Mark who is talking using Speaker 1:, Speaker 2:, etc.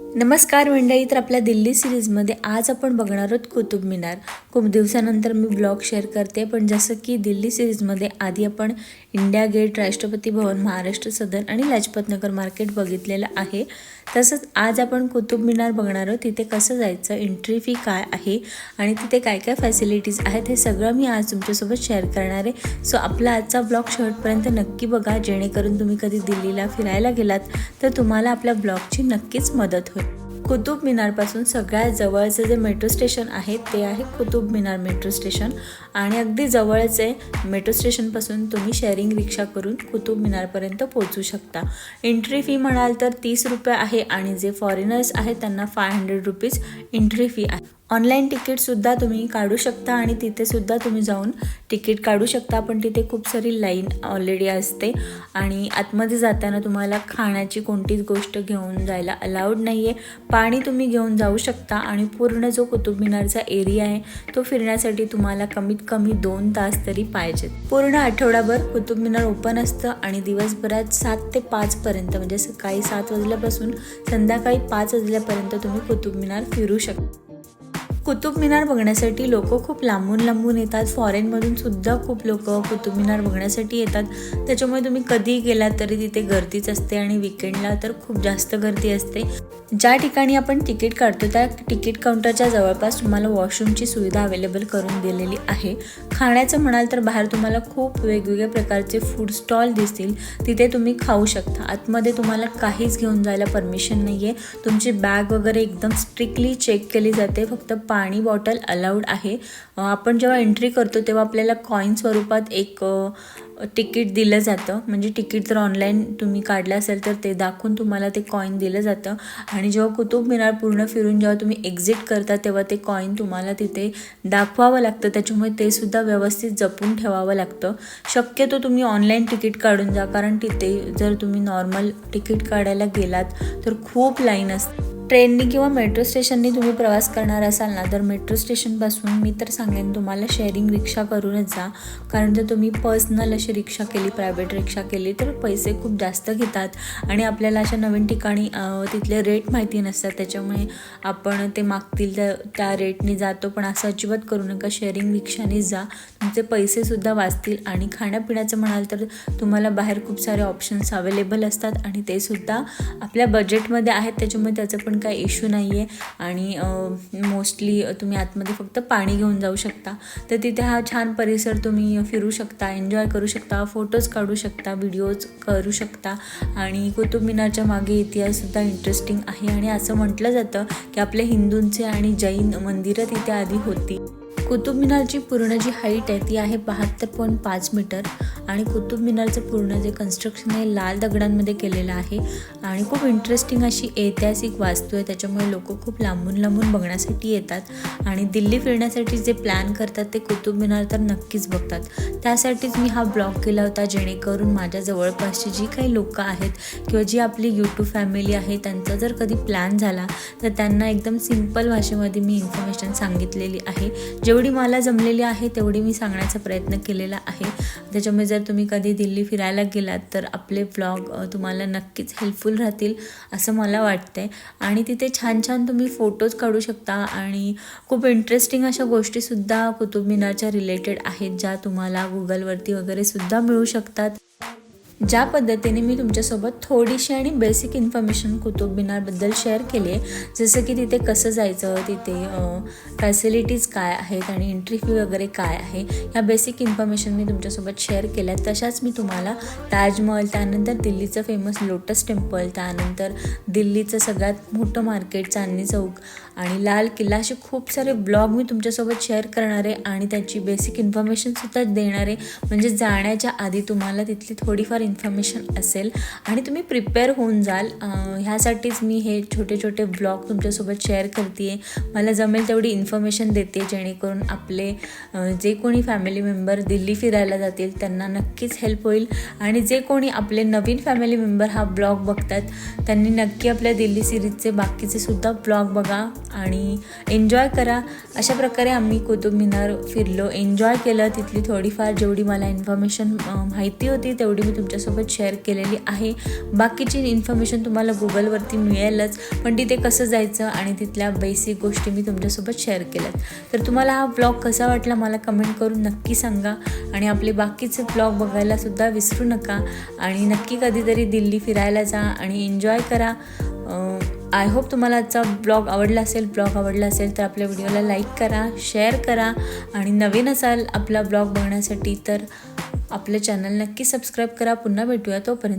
Speaker 1: नमस्कार मंडळी तर आपल्या दिल्ली सिरीजमध्ये आज आपण बघणार आहोत कुतुब मिनार. खूप दिवसानंतर मी ब्लॉग शेअर करते पण जसं की दिल्ली सिरीजमध्ये आधी आपण इंडिया गेट राष्ट्रपती भवन महाराष्ट्र सदन आणि लाजपत नगर मार्केट बघितलेलं आहे. तसंच आज आपण कुतुब मिनार बघणार आहोत तिथे कसं जायचं एंट्री फी काय आहे आणि तिथे काय काय फॅसिलिटीज आहेत हे सगळं मी आज तुमच्यासोबत शेअर करणार आहे. सो आपला आजचा ब्लॉग शेवटपर्यंत नक्की बघा जेणेकरून तुम्ही कधी दिल्लीला फिरायला गेलात तर तुम्हाला आपल्या ब्लॉगची नक्कीच मदत होईल कुतुब मिनारपासून सगळ्यात जवळचं जे मेट्रो स्टेशन आहे ते आहे कुतुब मिनार मेट्रो स्टेशन आणि अगदी जवळचे मेट्रो स्टेशनपासून तुम्ही शेअरिंग रिक्षा करून कुतुब मिनारपर्यंत पोहोचू शकता. एंट्री फी म्हणाल तर तीस रुपये आहे आणि जे फॉरेनर्स आहेत त्यांना five hundred rupees entry fee आहे. ऑनलाईन तिकीटसुद्धा तुम्ही काढू शकता आणि तिथेसुद्धा तुम्ही जाऊन तिकीट काढू शकता. पण तिथे खूप सारी लाईन ऑलरेडी असते आणि आतमध्ये जाताना तुम्हाला खाण्याची कोणतीच गोष्ट घेऊन जायला अलाउड नाही आहे पाणी तुम्ही घेऊन जाऊ शकता आणि पूर्ण जो कुतुब मिनारचा एरिया आहे तो फिरण्यासाठी तुम्हाला कमीत कमी दोन तास तरी पाहिजेत. पूर्ण आठवडाभर कुतुब मिनार ओपन असतं आणि दिवसभरात सात ते पाचपर्यंत म्हणजे सकाळी सात वाजल्यापासून संध्याकाळी पाच वाजल्यापर्यंत तुम्ही कुतुब मिनार फिरू शकता. कुतुब मिनार बघण्यासाठी लोक खूप लांबून लांबून येतात. फॉरेनमधून सुद्धा खूप लोक कुतुब मिनार बघण्यासाठी येतात. त्याच्यामुळे तुम्ही कधीही गेलात तरी तिथे गर्दीच असते आणि विकेंडला तर खूप जास्त गर्दी असते. ज्या ठिकाणी आपण तिकीट काढतो त्या तिकीट काउंटरच्या जवळपास तुम्हाला वॉशरूमची सुविधा अवेलेबल करून दिलेली आहे. खाण्याचं म्हणाल तर बाहेर तुम्हाला खूप वेगवेगळ्या प्रकारचे फूड स्टॉल दिसतील. तिथे तुम्ही खाऊ शकता. आतमध्ये तुम्हाला काहीच घेऊन जायला परमिशन नाही आहे तुमची बॅग वगैरे एकदम स्ट्रिक्टली चेक केली जाते. फक्त पाणी बॉटल अलाउड आहे. आपण जेव्हा एंट्री करतो तेव्हा आपल्याला कॉईन स्वरूपात एक तिकीट दिलं जातं. म्हणजे तिकीट जर ऑनलाईन तुम्ही काढलं असेल तर ते दाखवून तुम्हाला ते कॉईन दिलं जातं. आणि जेव्हा कुतुब मिनार पूर्ण फिरून जेव्हा तुम्ही एक्झिट करता तेव्हा ते कॉईन तुम्हाला तिथे दाखवावं लागतं. त्याच्यामुळे ते सुद्धा व्यवस्थित जपून ठेवावं लागतं. शक्यतो तुम्ही ऑनलाईन तिकीट काढून जा. कारण तिथे जर तुम्ही नॉर्मल तिकीट काढायला गेलात तर खूप लाईन असते ट्रेननी किंवा मेट्रो स्टेशननी तुम्ही प्रवास करणार असाल ना तर मेट्रो स्टेशनपासून मी तर सांगेन तुम्हाला शेअरिंग रिक्षा करूनच जा. कारण जर तुम्ही पर्सनल अशी रिक्षा केली प्रायव्हेट रिक्षा केली तर पैसे खूप जास्त घेतात. आणि आपल्याला अशा नवीन ठिकाणी तिथले रेट माहिती नसतात. त्याच्यामुळे आपण ते मागतील त्या त्या रेटनी जातो. पण असं अजिबात करू नका. शेअरिंग रिक्षानेच जा. तुमचे पैसेसुद्धा वाचतील. आणि खाण्यापिण्याचं म्हणाल तर तुम्हाला बाहेर खूप सारे ऑप्शन्स अवेलेबल असतात. आणि ते सुद्धा आपल्या बजेटमध्ये आहेत. त्याच्यामुळे त्याचं पण काही इश्यू नाही आहे आणि मोस्टली तुम्ही आतमध्ये फक्त पाणी घेऊन जाऊ शकता. तर तिथे हा छान परिसर तुम्ही फिरू शकता एन्जॉय करू शकता फोटोज काढू शकता व्हिडिओज करू शकता. आणि कुतुब मिनारच्या मागे इतिहाससुद्धा इंटरेस्टिंग आहे. आणि असं म्हटलं जातं की आपल्या हिंदूंचे आणि जैन मंदिरं तिथे आधी होती. कुतुब मिनारची पूर्ण जी हाईट आहे ती आहे बहात्तर पॉईंट पाच मीटर आणि कुतुब मिनारचं पूर्ण जे कन्स्ट्रक्शन आहे लाल दगडांमध्ये केलेलं आहे. आणि खूप इंटरेस्टिंग अशी ऐतिहासिक वास्तू आहे त्याच्यामुळे लोक खूप लांबून लांबून बघण्यासाठी येतात. आणि दिल्ली फिरण्यासाठी जे प्लॅन करतात ते कुतुब मिनार तर नक्कीच बघतात. त्यासाठीच मी हा ब्लॉग केला होता जेणेकरून माझ्या जवळपासची जी काही लोकं आहेत किंवा जी आपली यूट्यूब फॅमिली आहे त्यांचा जर कधी प्लॅन झाला तर त्यांना एकदम सिंपल भाषेमध्ये मी इन्फॉर्मेशन सांगितलेली आहे. जेवढी जेवढी मला जमलेली आहे तेवढी मी सांगण्याचा प्रयत्न केलेला आहे. त्याच्यामुळे जर तुम्ही कधी दिल्ली फिरायला गेलात तर आपले ब्लॉग तुम्हाला नक्कीच हेल्पफुल राहतील असं मला वाटतंय. आणि तिथे छान छान तुम्ही फोटोज काढू शकता आणि खूप इंटरेस्टिंग अशा गोष्टीसुद्धा कुतुब मिनारच्या रिलेटेड आहेत ज्या तुम्हाला गुगलवरती वगैरे सुद्धा मिळू शकतात. ज्या पद्धतीने मी तुमच्यासोबत थोडीशी आणि बेसिक इन्फॉर्मेशन कुतुब मिनारबद्दल शेअर केली आहे जसं की तिथे कसं जायचं तिथे फॅसिलिटीज काय आहेत आणि एंट्री फी वगैरे काय आहे ह्या बेसिक इन्फॉर्मेशन मी तुमच्यासोबत शेअर केल्या तशाच मी तुम्हाला ताजमहल त्यानंतर दिल्लीचं फेमस लोटस टेम्पल त्यानंतर दिल्लीचं सगळ्यात मोठं मार्केट चांदणी चौक आणि लाल किल्ला असे खूप सारे ब्लॉग मी तुमच्यासोबत शेअर करणार आहे आणि त्याची बेसिक इन्फॉर्मेशनसुद्धा देणार आहे. म्हणजे जाण्याच्या आधी तुम्हाला तिथली थोडीफार इन्फॉर्मेशन असेल आणि तुम्ही प्रिपेअर होऊन जाल. ह्यासाठीच मी हे छोटे छोटे ब्लॉग तुमच्यासोबत शेअर करते आहे मला जमेल तेवढी इन्फॉर्मेशन देते जेणेकरून आपले जे कोणी फॅमिली मेंबर दिल्ली फिरायला जातील त्यांना नक्कीच हेल्प होईल. आणि जे कोणी आपले नवीन फॅमिली मेंबर हा ब्लॉग बघतात त्यांनी नक्की आपल्या दिल्ली सिरीजचे बाकीचे सुद्धा ब्लॉग बघा आणि एन्जॉय करा. अशा प्रकारे आम्ही कुतुब मिनार फिरलो. एन्जॉय केलं. तिथली थोडीफार जेवढी मला इन्फॉर्मेशन माहिती होती तेवढी मी तुमच्या तुमच्यासोबत शेअर केलेली आहे. बाकीची इन्फॉर्मेशन तुम्हाला गुगलवरती मिळेलच. पण तिथे कसं जायचं आणि तिथल्या बेसिक गोष्टी मी तुमच्यासोबत शेअर केल्यात. तर तुम्हाला हा ब्लॉग कसा वाटला मला कमेंट करून नक्की सांगा. आणि आपले बाकीचे ब्लॉग बघायला सुद्धा विसरू नका. आणि नक्की कधीतरी दिल्ली फिरायला जा आणि एन्जॉय करा. आय होप तुम्हाला आजचा ब्लॉग आवडला असेल ब्लॉग आवडला असेल तर आपल्या व्हिडिओला लाईक करा शेअर करा. आणि नवीन असाल आपला ब्लॉग बघण्यासाठी तर आपलं चॅनल नक्की सबस्क्राईब करा. पुन्हा भेटूया तोपर्यंत.